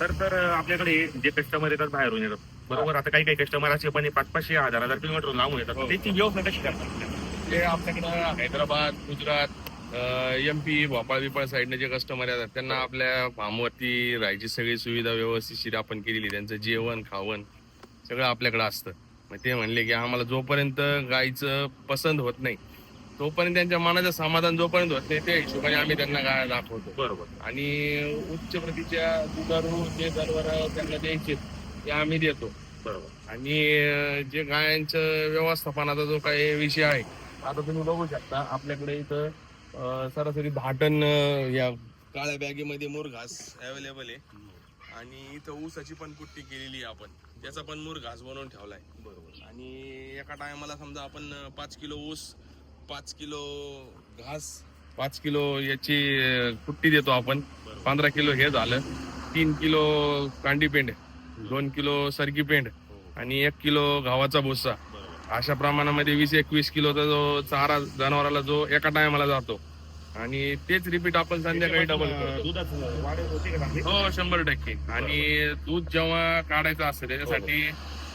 तर तर आपल्याकडे जे कस्टमर येतात बाहेरून येतात बरोबर? आता काही काही कस्टमर असे पण पाच पाचशे हजार हजार किलोमीटर लांबून येतात. हो. त्याची व्यवस्था कशी करतात? ते आपल्याकडं हैदराबाद गुजरात एम पी भोपाळ बिपाळ साईडने जे कस्टमर येतात त्यांना आपल्या फार्मवरती राहायची सगळी सुविधा व्यवस्थितशीर आपण केलेली त्यांचं जेवण खावण सगळं आपल्याकडे असतं. मग ते म्हणले की आम्हाला जोपर्यंत गायचं पसंत होत नाही तोपर्यंत त्यांच्या मनाचं समाधान जोपर्यंत होत नाही त्या हिशोबाने आम्ही त्यांना गाय दाखवतो. बरोबर. आणि उच्च प्रतीच्या दुधारू जे जनावर त्यांना द्यायचे ते आम्ही देतो. बरोबर. आणि अं, जे गायांचं व्यवस्थापनाचा जो काही विषय आहे आता तुम्ही बघू शकता आपल्याकडे इथं अं, सरासरी दहा टन अं, या काळ्या बॅगेमध्ये मोर घास अवेलेबल आहे. आणि इथं ऊसाची पण कुट्टी केलेली आहे आपण. त्याचा पण मोर घास बनवून ठेवलाय. बरोबर. आणि एका टायमाला समजा आपण पाच किलो ऊस पाच किलो घास. पाच किलो याची कुट्टी देतो आपण. पंधरा किलो हे झालं. तीन किलो कांडी पेंड. दोन किलो सरकी पेंड. आणि एक किलो गव्हाचा भुस्सा अशा प्रमाणामध्ये वीस एकवीस किलोचा जो चारा जनावराला जो एका टायमाला जातो. आणि तेच रिपीट आपण संध्याकाळी डबल? हो शंभर टक्के. आणि दूध जेव्हा काढायचं असतं त्याच्यासाठी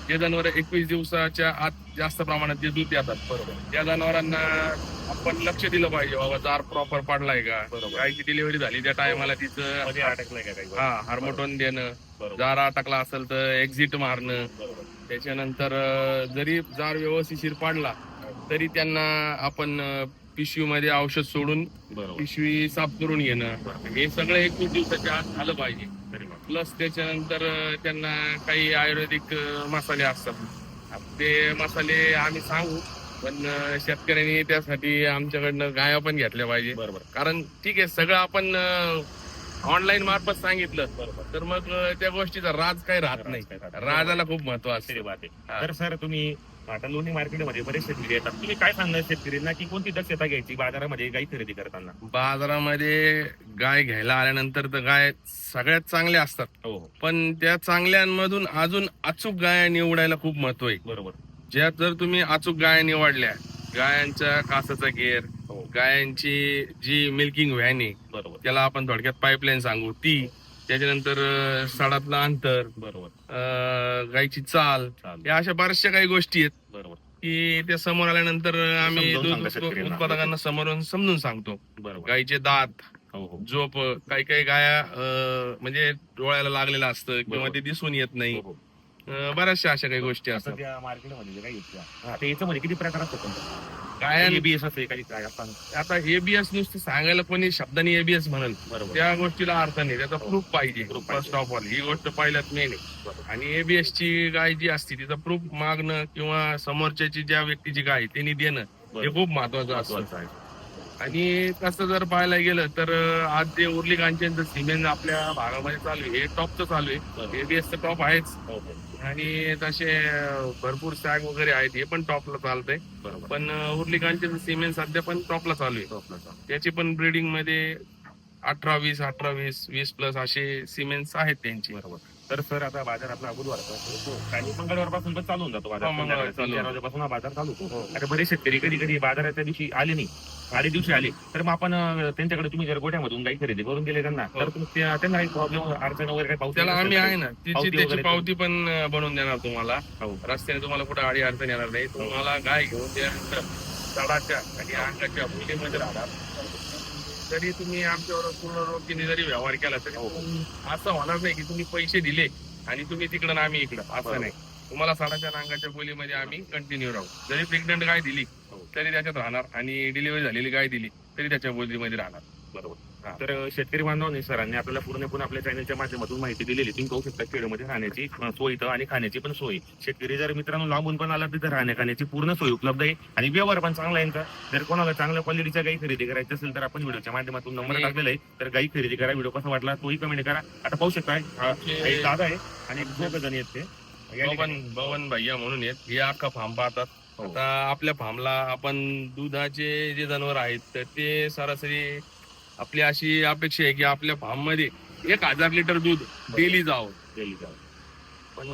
जे जनावर एकवीस दिवसाच्या आत जास्त प्रमाणात जे दूध देतात बरोबर. त्या जनावरांना आपण लक्ष दिलं पाहिजे बाबा जार प्रॉपर पाडलाय का. गायची डिलिव्हरी झाली त्या टायमाला तिचं का काही? हा हार्मोटोन देणं जार अटकला असेल तर एक्झिट मारणं. त्याच्यानंतर जरी जार व्यवस्थिशीर पाडला तरी त्यांना आपण पिशवी मध्ये औषध सोडून पिशवी साफ करून घेणं. हे सगळं एकवीस दिवसाच्या आत झालं पाहिजे. प्लस त्याच्यानंतर त्यांना काही आयुर्वेदिक मसाले असतात. ते मसाले आम्ही सांगू पण शेतकऱ्यांनी त्यासाठी आमच्याकडनं गाया पण घेतल्या पाहिजे. बरोबर. कारण ठीक आहे सगळं आपण ऑनलाईन मार्फत सांगितलं. बरोबर तर मग त्या गोष्टीचा राज काही राहत नाही. राजाला खूप महत्त्व असते. बात आहे हा. तर सर तुम्ही आता लोणी मार्केटमध्ये बरेच शेतकरी येतात. तुम्ही काय सांगणार शेतकऱ्यांना की कोणती दक्षता घ्यायची बाजारामध्ये गाई खरेदी करताना? बाजारामध्ये गाय घ्यायला आल्यानंतर तर गाय सगळ्यात चांगल्या असतात. हो. हो पण त्या चांगल्यांमधून अजून अचूक गाय निवडायला खूप महत्त्व आहे. बरोबर. ज्या जर तुम्ही अचूक गाय निवडल्या गायांच्या कासाचा गेअर हो. गायांची जी मिल्किंग व्हॅन आहे बरोबर. त्याला आपण थोडक्यात पाईपलाईन सांगू. ती त्याच्यानंतर सडातलं अंतर बरोबर. अं, गायची चाल चालेल या अशा बऱ्याचशा काही गोष्टी आहेत. बरोबर. की त्या समोर आल्यानंतर आम्ही समजावून सांगा दूध शेतकऱ्यांना. उत्पादकांना समोरून समजून सांगतो. बरोबर. गायीचे दात हो हो. झोप काही काही गाया अं, म्हणजे डोळ्याला लागलेलं असतं किंवा बरोबर. ते दिसून येत नाही. हो, हो. अं, बऱ्याचशा अशा काही गोष्टी असतात. मार्केटमध्ये जे काही आहेत आता याच्यामध्ये किती प्रकार असतात गाया एबीएस असे काही काय आता एबीएस नुसतं सांगायला कोणी शब्दाने एबीएस म्हणेल. बरोबर. त्या गोष्टीला अर्थ नाही. त्याचा प्रूफ पाहिजे. Proof फर्स्ट ऑफ ऑल ही गोष्ट पहिल्यात मेन आहे. बरोबर. आणि एबीएस ची गाय जी असते तिचा प्रूफ मागणं किंवा समोरच्याची ज्या व्यक्तीची गाय आहे, त्यांनी देणं हे बरोबर. खूप महत्वाचं असतं. महत्वाचं आहे. आणि तसं जर पाहायला गेलं तर आज जे उर्ली कांचनचं सिमेंट आपल्या भागामध्ये चालू आहे हे टॉपचं चालू आहे. एबीएसचं टॉप आहेच. आणि तसे भरपूर सॅग वगैरे आहेत हे पण टॉपला चालतंय. पण उर्ली कांचनचं सिमेंट सध्या पण टॉपला चालू आहे. टॉपला. त्याची पण ब्रीडिंगमध्ये अठरा वीस अठरा वीस वीस प्लस असे सिमेंट्स आहेत त्यांची. बरोबर. तर सर आता बाजार आपला. आणि मंगळवारपासून पण चालू होऊन जातो बाजार. हो, हा बाजार चालू होतो. आता बरेच शेतकरी कधी कधी बाजाराच्या दिवशी आले नाही. आधी दिवशी आले तर मग आपण त्यांच्याकडे तुम्ही जर गोठ्यामधून काही खरेदी करून दिले त्यांना तर त्या- त्यांना काही प्रॉब्लेम अडचण वगैरे काही पावती त्याला आम्ही आहे ना तिची त्याची पावती पण बनवून देणार तुम्हाला हो. रस्त्याने तुम्हाला कुठे अडी अडचण येणार नाही तुम्हाला गाय घेऊन त्यानंतर तळाच्या आणि अंगाच्या मुलीमध्ये राहणार तरी तुम्ही आमच्यावर पूर्ण रोखीने जरी व्यवहार केला तरी हो. असं होणार नाही की तुम्ही पैसे दिले आणि तुम्ही तिकडं आम्ही इकडं. असं नाही तुम्हाला साडाच्या नांगाच्या बोलीमध्ये आम्ही कंटिन्यू राहू जरी प्रेग्नंट गाय दिली हो. तरी त्याच्यात राहणार आणि डिलिव्हरी झालेली गाय दिली तरी त्याच्या बोलीमध्ये राहणार. बरोबर. हा. तर शेतकरी बांधवांनी सरांनी आपल्याला पूर्णपणे आपल्या चॅनलच्या माध्यमातून माहिती दिलेली. तुम्ही पाहू शकता खेडमध्ये राहण्याची अं, सोय इथं आणि खाण्याची पण सोय. शेतकरी जर मित्रांनो लांबून पण आला तिथं राहण्या खाण्याची पूर्ण सोय उपलब्ध आहे आणि व्यवहार पण चांगला आहे यांचा. जर कोणाला चांगल्या क्वालिटीच्या गाई खरेदी करायची असेल तर आपण व्हिडिओच्या माध्यमातून नंबर आणि- टाकलेला आहे. तर गाई खरेदी करा व्हिडिओ कसा वाटला तोही कमेंट करा. आता पाहू शकता हा, एक दादा आहे आणि दोघं जण आहेत ते. या ठिकाणी- बवन बवन भैया म्हणून येत हे अख्खा फार्म पाहतात. आता आपल्या फार्मला आपण दुधाचे जे जनावर आहेत तर ते सरासरी आपली अशी अपेक्षा आहे की आपल्या फार्ममध्ये एक हजार लिटर दूध डेली जावं डेली जाऊ. पण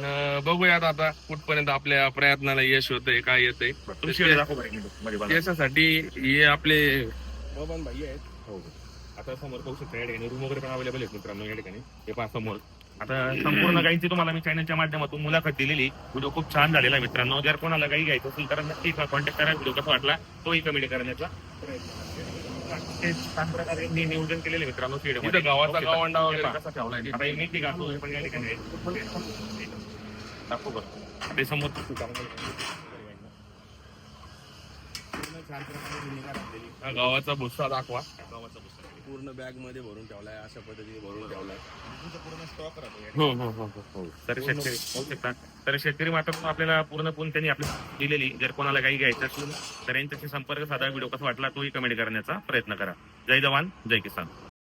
बघूयात आता कुठपर्यंत आपल्या प्रयत्नाला यश काय दाखव बरं एक मध्ये बाजूला. त्याच्यासाठी हे आपले भैया आहेत हो हो. आता समोर पाहू शकता या ठिकाणी रूम वगैरे पण अवेलेबल आहेत मित्रांनो या ठिकाणी हे पहा समोर आता संपूर्ण गाईंची तुम्हाला मी चॅनलच्या माध्यमातून मुलाखत दिलेली. व्हिडिओ खूप छान झालेला आहे मित्रांनो. जर कोणाला गाई घ्यायचं असेल तर नक्की कॉन्टॅक्ट करा. व्हिडिओ कसा वाटला तोही कमेंट करण्याचा ते छान प्रकारे मी नियोजन केलेले मित्रांनो इथं गावाचा गावंडा वगैरे कसा ठेवलाय? आता हे मेथी घालतो हे पण या ठिकाणी आहे. दाखव बरं. ते समोर हा गावाचा भुस्सा दाखवा. पुस्तक. पूर्ण बॅगमध्ये भरून ठेवलाय अशा पद्धतीने भरून ठेवलाय. तुमचं पूर्ण स्टॉक राहतो या हो हो हो हो. तर शेतकरी होऊ शकतात तर शेतकरी मात्र आपल्याला पूर्णपणे त्यांनी आपल्याला दिलेली जर कोणाला काही घ्यायचं असेल तर यांच्याशी संपर्क साधा. व्हिडिओ कसा वाटला तोही कमेंट करण्याचा प्रयत्न करा. जय जवान जय किसान.